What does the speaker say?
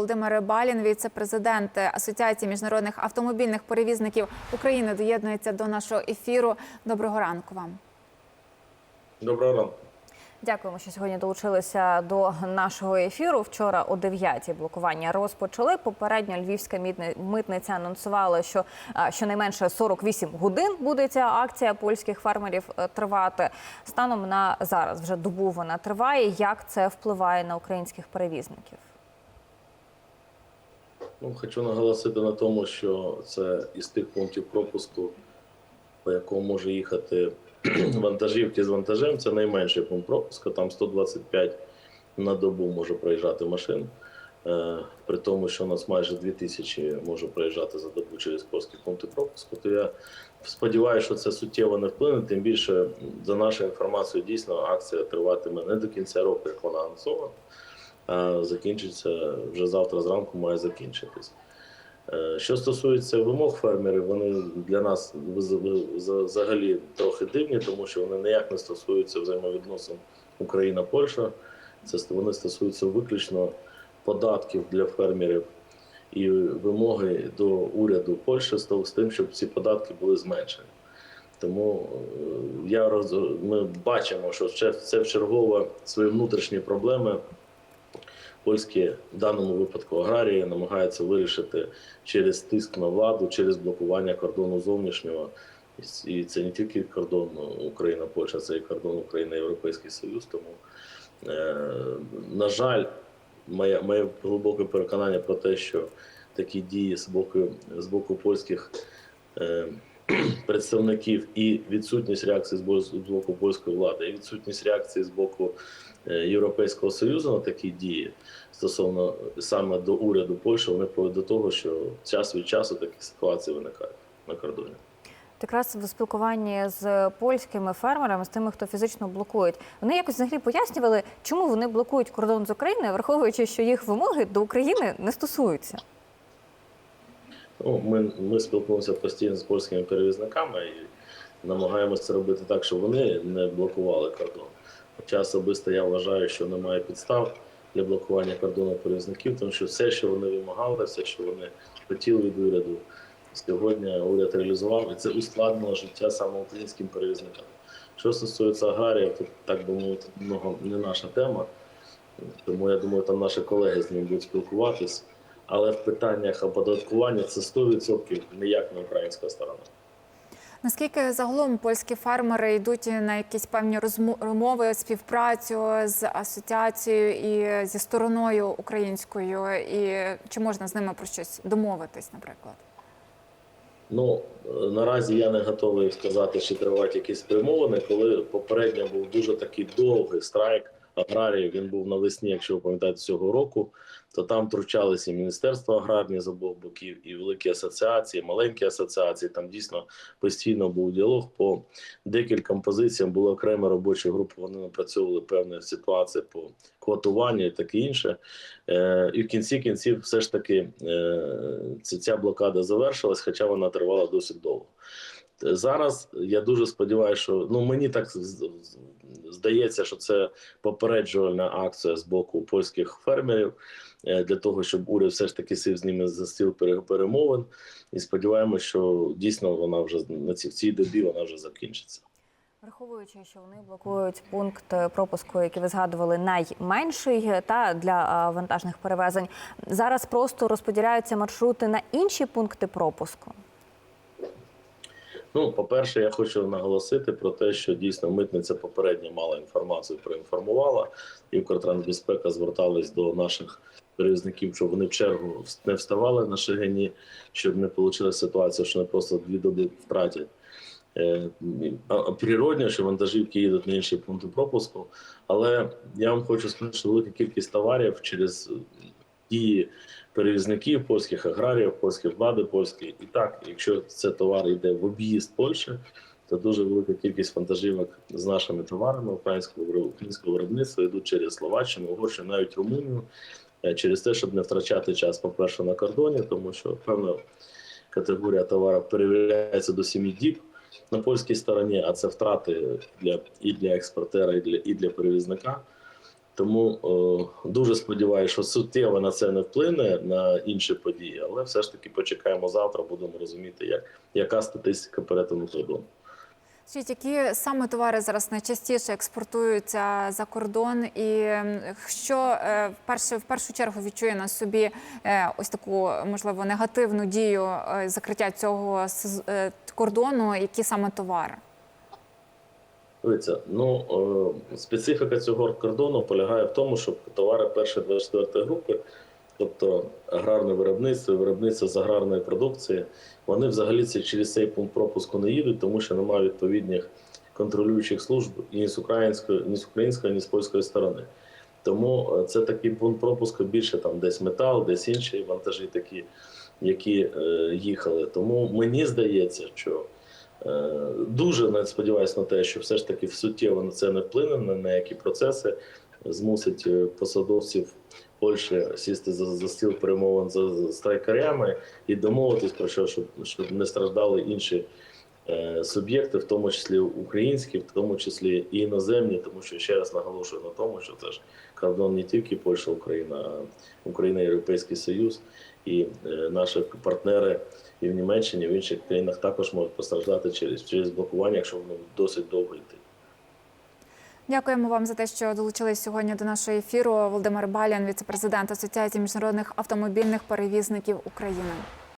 Володимир Балін, віце-президент Асоціації міжнародних автомобільних перевізників України, доєднується до нашого ефіру. Доброго ранку вам. Доброго ранку. Дякуємо, що сьогодні долучилися до нашого ефіру. Вчора о 9-й блокування розпочали. Попередньо львівська митни- митниця анонсувала, що а, щонайменше 48 годин буде ця акція польських фермерів е, тривати. Станом на зараз вже добу вона триває. Як це впливає на українських перевізників? Ну, хочу наголосити на тому, що це із тих пунктів пропуску, по якому може їхати вантажівки з вантажем. Це найменший пункт пропуску. Там 125 на добу може проїжджати машин. Е, При тому, що у нас майже 2000 може проїжджати за добу через польські пункти пропуску, то я сподіваюся, що це суттєво не вплине. Тим більше, за нашою інформацією, дійсно акція триватиме не до кінця року, як вона анонсована. А закінчиться вже завтра зранку має закінчитись. Е, Що стосується вимог фермерів, вони для нас вз- вз- взагалі трохи дивні, тому що вони ніяк не стосуються взаємовідносин Україна-Польща. Це вони стосуються виключно податків для фермерів і вимоги до уряду Польщі з тим, щоб ці податки були зменшені. Тому е, я роз... ми бачимо, що це, це вчергове свої внутрішні проблеми польські в даному випадку аграрії намагаються вирішити через тиск на владу, через блокування кордону зовнішнього. І це не тільки кордон Україна-Польща, це і кордон Україна Європейський Союз. Тому, е, на жаль, моє, моє глибоке переконання про те, що такі дії з боку, з боку польських е, представників і відсутність реакції з бо- з боку польської влади, і відсутність реакції з боку е, Європейського Союзу на такі дії стосовно саме до уряду Польщі, вони приводять до того, що час від часу такі ситуації виникають на кордоні. Якраз в спілкуванні з польськими фермерами, з тими, хто фізично блокують, вони якось взагалі пояснювали, чому вони блокують кордон з України, враховуючи, що їх вимоги до України не стосуються. Ну, ми, ми спілкуємося постійно з польськими перевізниками і намагаємося це робити так, щоб вони не блокували кордон. Хоча особисто я вважаю, що немає підстав для блокування кордону перевізників, тому що все, що вони вимагали, все, що вони хотіли від уряду, сьогодні уряд реалізував, і це ускладнило життя саме українським перевізникам. Що стосується аграріїв, то так би мовити, много не наша тема. Тому я думаю, там наші колеги з ним будуть спілкуватись. Але в питаннях оподаткування це 100% ніяк не українська сторона. Наскільки загалом польські фермери йдуть на якісь певні розмо- розмови, співпрацю з асоціацією і зі стороною українською, і чи можна з ними про щось домовитись, наприклад? Ну е, наразі я не готовий сказати, чи тривають якісь перемовини, коли попередньо був дуже такий довгий страйк аграріїв. Він був навесні, якщо ви пам'ятаєте, цього року. То там втручалися і міністерство аграрні з обох боків, і великі асоціації, маленькі асоціації. Там дійсно постійно був діалог по декільком позиціям. Були окремі робочі групи. Вони напрацьовували певні ситуації по квотуванню і таке інше. Е, і в кінці кінців, все ж таки, е, ця блокада завершилась, хоча вона тривала досить довго. Зараз я дуже сподіваюся, що ну мені так здається, що це попереджувальна акція з боку польських фермерів е, для того, щоб уряд все ж таки сів з ними за стіл перемовин. І сподіваємося, що дійсно вона вже на цій в цій добі вона вже закінчиться. Враховуючи, що вони блокують пункт пропуску, який ви згадували, найменший та для вантажних перевезень. Зараз просто розподіляються маршрути на інші пункти пропуску. Ну, по-перше, я хочу наголосити про те, що дійсно митниця попередньо мала інформацію, проінформувала, і Укртрансбезпека звертались до наших перевізників, щоб вони в чергу не вставали на шагині, щоб не вийшла ситуація, що не просто дві доби втратять. Е, Природньо, що вантажівки їдуть на інші пункти пропуску, але я вам хочу сказати, що велика кількість товарів через дії перевізників, польських аграріїв, польських влади польської. І так, якщо це товар йде в об'їзд Польщі, то дуже велика кількість вантажівок з нашими товарами українського українського виробництва йдуть через Словаччину, Угорщину, навіть Румунію, е, через те, щоб не втрачати час, по-перше, на кордоні, тому що певна категорія товарів перевіряється до 7 діб на польській стороні, а це втрати для і для експортера, і для і для перевізника. Тому е, дуже сподіваюся, що суттєво на це не вплине на інші події, але все ж таки почекаємо завтра, будемо розуміти, як, яка статистика перетину кордону. Скажіть, які саме товари зараз найчастіше експортуються за кордон, і що е, вперше в першу чергу відчує на собі е, ось таку можливо негативну дію закриття цього кордону? Які саме товари? Дивіться, ну е, специфіка цього кордону полягає в тому, що товари першої 24 групи, тобто аграрне виробництво, виробництво з аграрної продукції, вони взагалі через цей пункт пропуску не їдуть, тому що немає відповідних контролюючих служб ні з української, ні з української, ні з польської сторони. Тому е, це такий пункт пропуску більше там десь метал, десь інші вантажі такі, які е, їхали. Тому мені здається, що Дуже не сподіваюся на те, що все ж таки суттєво на це не вплине, на, які процеси змусить е, посадовців Польщі сісти за, за стіл перемовин за страйкарями і домовитись про що, щоб, щоб не страждали інші е, суб'єкти, в тому числі українські, в тому числі і іноземні, тому що ще раз наголошую на тому, що це ж кордон не тільки Польща, Україна, а Україна, Європейський Союз і е, наші партнери і в Німеччині, і в інших країнах також можуть постраждати через, через блокування, якщо воно досить довго йти. Дякуємо вам за те, що долучились сьогодні до нашого ефіру. Володимир Балян, віце-президент Асоціації міжнародних автомобільних перевізників України.